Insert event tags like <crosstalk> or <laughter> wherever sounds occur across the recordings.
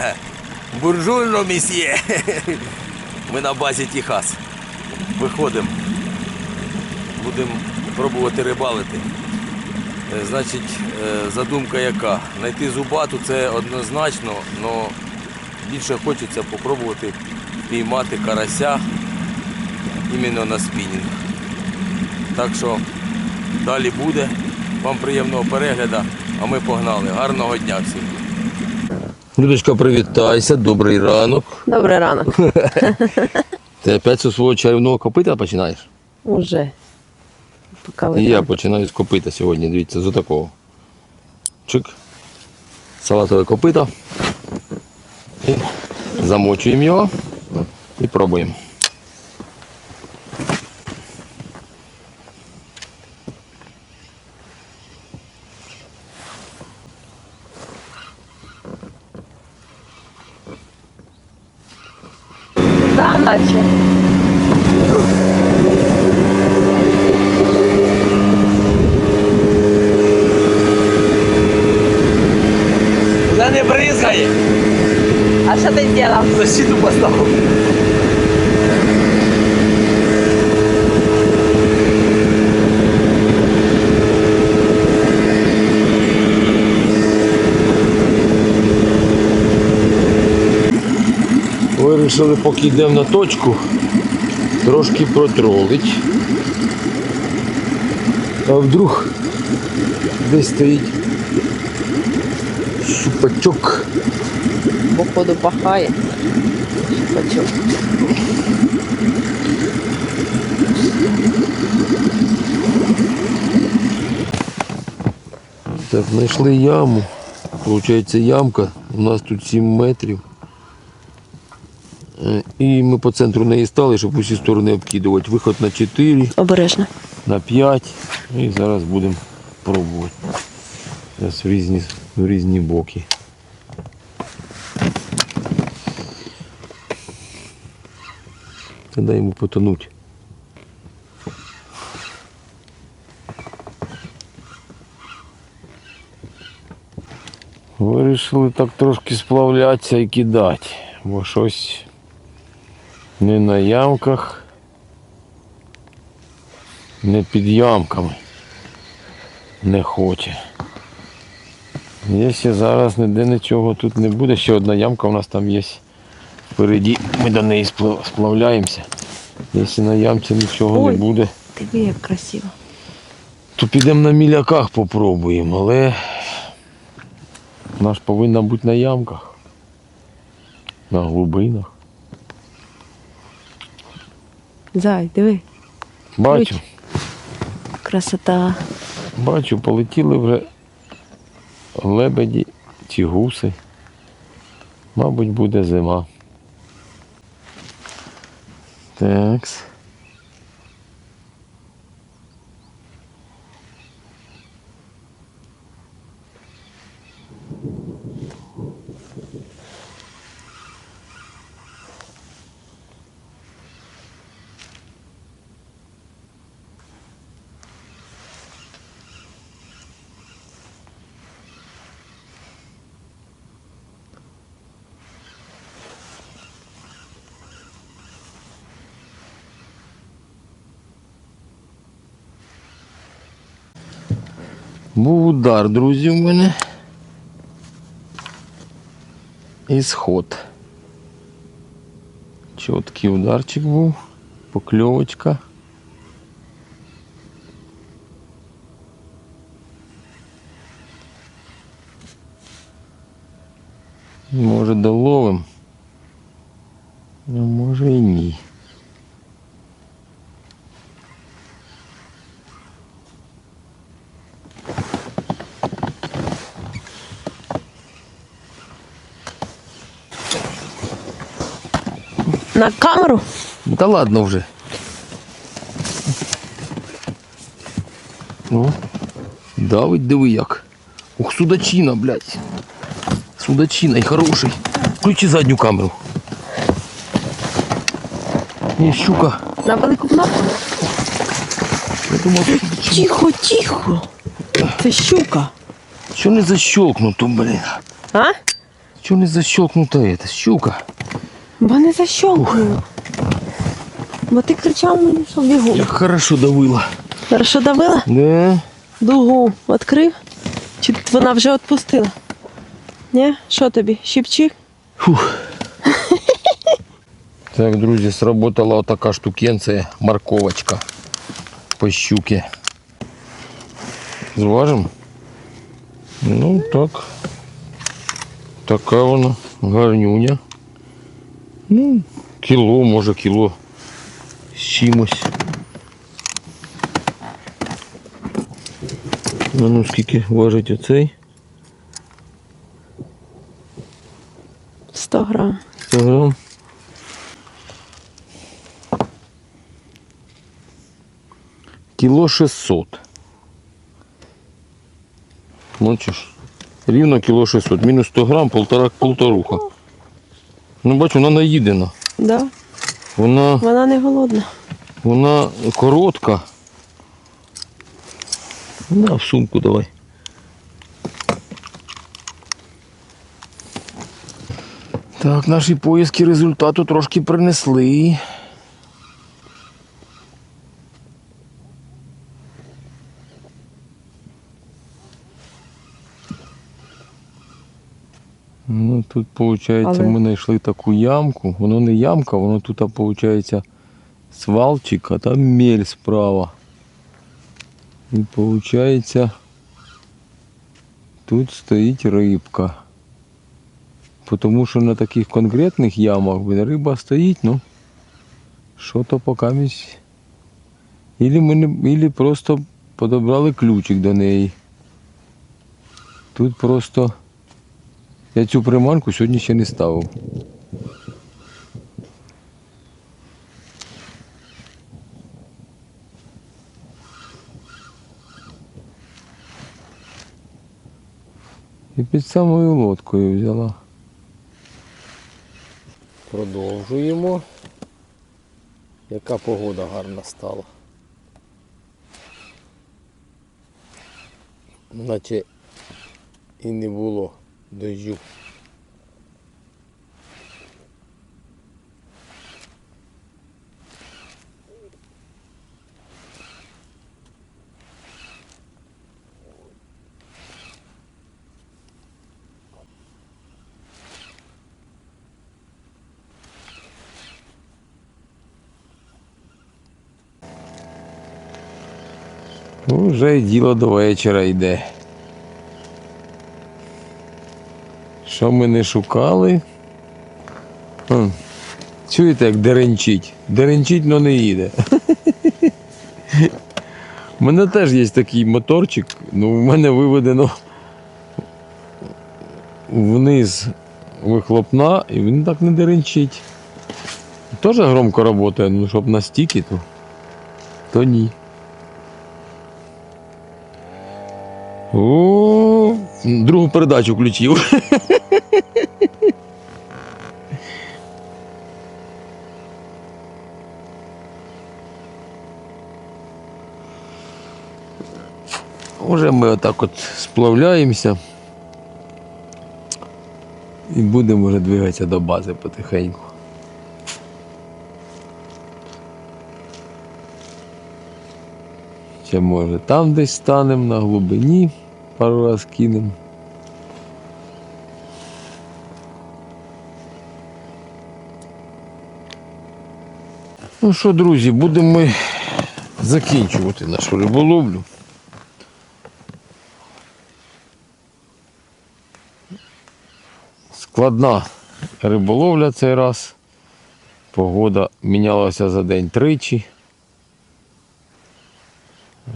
<laughs> Буржуйно місьє. Ми на базі Техас. Виходимо. Будемо пробувати рибалити. Е, Значить, е, задумка яка? Найти зубату це однозначно, але більше хочеться попробувати піймати карася іменно на спінінг. Так що далі буде. Вам приємного перегляду, а ми погнали. Гарного дня всім. Людочка, привітайся, добрий ранок. Добрий ранок. <laughs> Ти опять зі свого чарівного копита починаєш? Уже. І я починаю з копита сьогодні, дивіться, з такого. Чик. Салатове копита. І замочуємо його і пробуємо. Да, наче. Вже не бризгає! А що ти зробив? Защиту поставив. Вирішили, поки йдемо на точку, трошки протролить. А вдруг десь стоїть щупачок. Походу пахає. Шпачок. Так, знайшли яму. Получається ямка. У нас тут 7 метрів. І ми по центру неї стали, щоб усі сторони обкидувати. Виход на 4, Обережно. на 5. І зараз будемо пробувати. Зараз в різні, в різні боки. Дай йому потонуть. Вирішили так трошки сплавлятися і кидати, бо щось не на ямках, не під ямками не хоче. Якщо зараз ніде нічого тут не буде, ще одна ямка у нас там є впереді, ми до неї сплавляємося. Якщо на ямці нічого Ой. не буде, Диви, як красиво. то підемо на міляках попробуємо, але вона ж повинна бути на ямках, на глибинах. Зай, диви. Бачу, Красота. бачу, полетіли вже лебеді чи гуси. Мабуть, буде зима. Такс. Був удар, друзі, в мене. І сход. Чіткий ударчик був, покльовочка. Може доловим, а може і ні. На камеру? Та ладно вже. О, давить, диви як. Ух, судачина, блядь. Судачина і хороший. Включи задню камеру. Ні, щука. На велику кнопку? Я думав, судачина. Тихо, тихо. Це щука. Що не защелкнуто, блін. А? Чого не защелкнута эта щука? Бо не защолкнув. Бо ти кричав мені, що бігу. Як хорошо давила. Хорошо давила? Да. Дугу відкрив? Чи вона вже відпустила? Ні? Що тобі? Щипчик? Фух. <laughs> Так, друзі, сработала отака штукенція, морковочка по щуке. Зважим? Ну так. Така вона гарнюня. Ну, кіло, може кіло з чимось. А ну скільки важить оцей? 100 грам. 100 грам. Кіло 600. Бачиш? Рівно кіло 600. Мінус 100 грам, полтора, полторуха. Ну, бачу, вона наїдена. Да? Вона, Вона не голодна. вона коротка. На, в сумку давай. Так, наші поїздки результату трошки принесли. Ну, тут, виходить, Але- ми знайшли таку ямку. Воно не ямка, воно тут, виходить, свалчик, а там мель справа. І виходить, тут стоїть рибка. Тому що на таких конкретних ямах риба стоїть, ну що-то поки місь. Ілі ми не, ілі просто подобрали ключик до неї. Тут просто я цю приманку сьогодні ще не ставив. І під самою лодкою взяла. Продовжуємо. Яка погода гарна стала. Наче і не було дощу. Ну, вже й діло до вечора йде. Що ми не шукали? Чуєте, як деренчить? Деренчить, но не їде. У мене теж є такий моторчик, ну в мене виведено вниз вихлопна, і він так не деренчить. Теж громко працює, ну щоб на стіки, то, то ні. О, другу передачу включив. Уже ми отак от сплавляємося. І будемо вже двигатися до бази потихеньку. Ще може там десь станемо на глибині, пару раз кинемо. Ну що, друзі, будемо ми закінчувати нашу риболовлю. Складна риболовля цей раз. Погода мінялася за день тричі.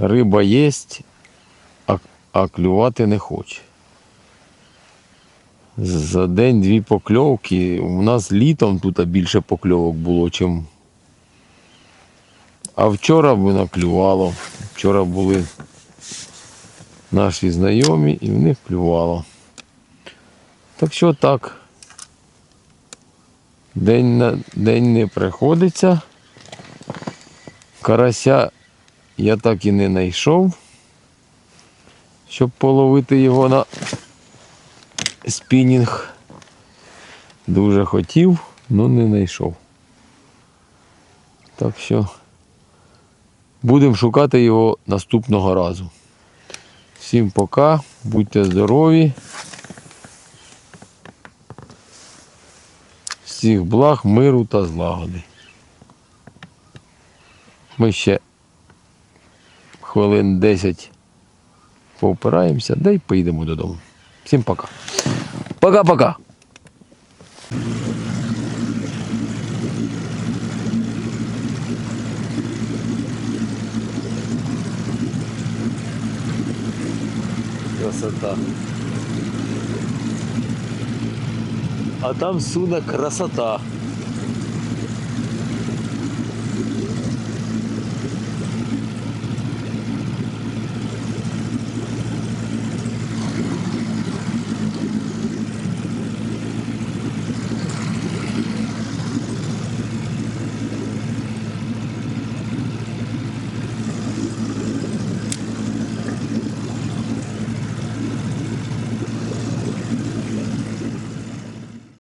Риба є, а, а клювати не хоче. За день дві покльовки. У нас літом тут більше покльовок було, чим. А вчора б наклювало. Вчора були наші знайомі і в них клювало. Так що так. День на день не приходиться. Карася я так і не знайшов, щоб половити його на спінінг. Дуже хотів, але не знайшов. Так що будемо шукати його наступного разу. Всім пока, будьте здорові. Всіх благ, миру та злагоди. Ми ще хвилин 10 повпираємося, да й поїдемо додому. Всім пока. Пока-пока. Красота. А там суна красота.